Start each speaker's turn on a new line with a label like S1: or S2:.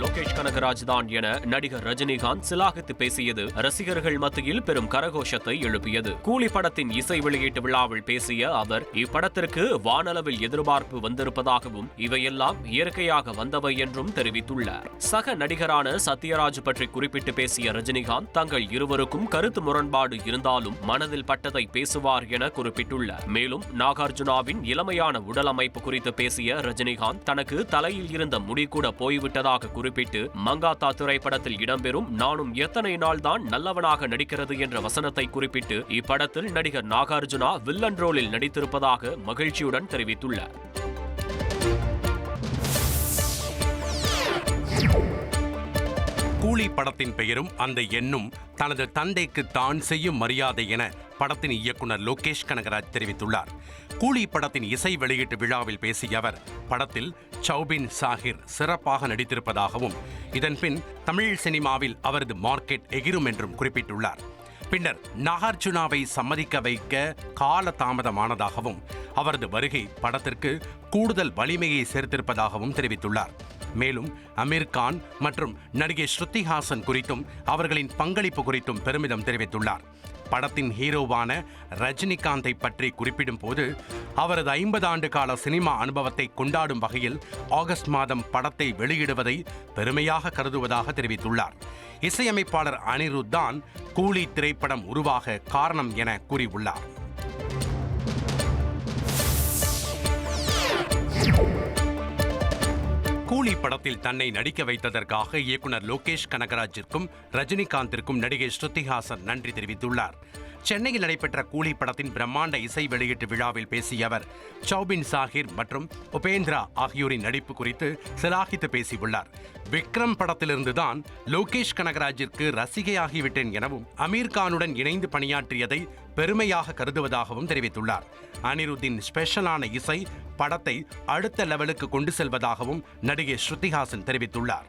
S1: Lokesh Kanagaraj தான் என நடிகர் ரஜினிகாந்த் சிலாகித்து பேசியது. ரசிகர்கள் மத்தியில் பெரும் கரகோஷத்தை எழுப்பியது. கூலி படத்தின் இசை வெளியீட்டு விழாவில் பேசிய அவர் இப்படத்திற்கு வானளவில் எதிர்பார்ப்பு வந்திருப்பதாகவும் இவையெல்லாம் இயற்கையாக வந்தவை என்றும் தெரிவித்துள்ளார். சக நடிகரான சத்யராஜ் பற்றி குறிப்பிட்டு பேசிய ரஜினிகாந்த் தங்கள் இருவருக்கும் கருத்து முரண்பாடு இருந்தாலும் மனதில் பட்டதை பேசுவார் என குறிப்பிட்டுள்ளார். மேலும் நாகார்ஜுனாவின் இளமையான உடல் அமைப்பு குறித்து பேசிய ரஜினிகாந்த் தனக்கு தலையில் இருந்த முடி கூட போய்விட்டதாக குறிப்பிட்டு மங்காத்தா திரைப்படத்தில் இடம்பெறும் நானும் எத்தனை நாள் தான் நல்லவனாக நடிக்கிறது என்ற வசனத்தை குறிப்பிட்டு இப்படத்தில் நடிகர் நாகார்ஜுனா வில்லன் ரோலில் நடித்திருப்பதாக மகிழ்ச்சியுடன் தெரிவித்துள்ளார்.
S2: கூலி படத்தின் பெயரும் அந்த எண்ணும் தனது தந்தைக்கு தான் செய்யும் மரியாதை என படத்தின் இயக்குனர் லோகேஷ் கனகராஜ் தெரிவித்துள்ளார். கூலி படத்தின் இசை வெளியீட்டு விழாவில் பேசிய அவர் படத்தில் சௌபின் சாஹிர் சிறப்பாக நடித்திருப்பதாகவும் இதன்பின் தமிழ் சினிமாவில் அவரது மார்க்கெட் எகிரும் என்றும் குறிப்பிட்டுள்ளார். பின்னர் நாகார்ஜுனாவை சம்மதிக்க வைக்க கால தாமதமானதாகவும் அவரது வருகை படத்திற்கு கூடுதல் வலிமையை சேர்த்திருப்பதாகவும் தெரிவித்துள்ளார். மேலும் அமீர் கான் மற்றும் நடிகை ஸ்ருதிஹாசன் குறித்தும் அவர்களின் பங்களிப்பு குறித்தும் பெருமிதம் தெரிவித்துள்ளார். படத்தின் ஹீரோவான ரஜினிகாந்தை பற்றி குறிப்பிடும் போது அவரது ஐம்பது ஆண்டு கால சினிமா அனுபவத்தை கொண்டாடும் வகையில் ஆகஸ்ட் மாதம் படத்தை வெளியிடுவதை பெருமையாக கருதுவதாக தெரிவித்துள்ளார். இசையமைப்பாளர் அனிருத் தான் கூலி திரைப்படம் உருவாக காரணம் என கூறியுள்ளார். கூலி படத்தில் தன்னை நடிக்க வைத்ததற்காக இயக்குனர் லோகேஷ் கனகராஜிற்கும் ரஜினிகாந்திற்கும் நடிகை ஸ்ருதிஹாசன் நன்றி தெரிவித்துள்ளார். சென்னையில் நடைபெற்ற கூலி படத்தின் பிரம்மாண்ட இசை வெளியீட்டு விழாவில் பேசிய அவர் சௌபின் சாஹிர் மற்றும் உபேந்திரா ஆகியோரின் நடிப்பு குறித்து சிலாகித்து பேசியுள்ளார். விக்ரம் படத்திலிருந்துதான் லோகேஷ் கனகராஜிற்கு ரசிகையாகிவிட்டேன் எனவும் அமீர் கானுடன் இணைந்து பணியாற்றியதை பெருமையாக கருதுவதாகவும் தெரிவித்துள்ளார். அனிருத்தின் ஸ்பெஷலான இசை படத்தை அடுத்த லெவலுக்கு கொண்டு செல்வதாகவும் நடிகை ஸ்ருதிஹாசன் தெரிவித்துள்ளார்.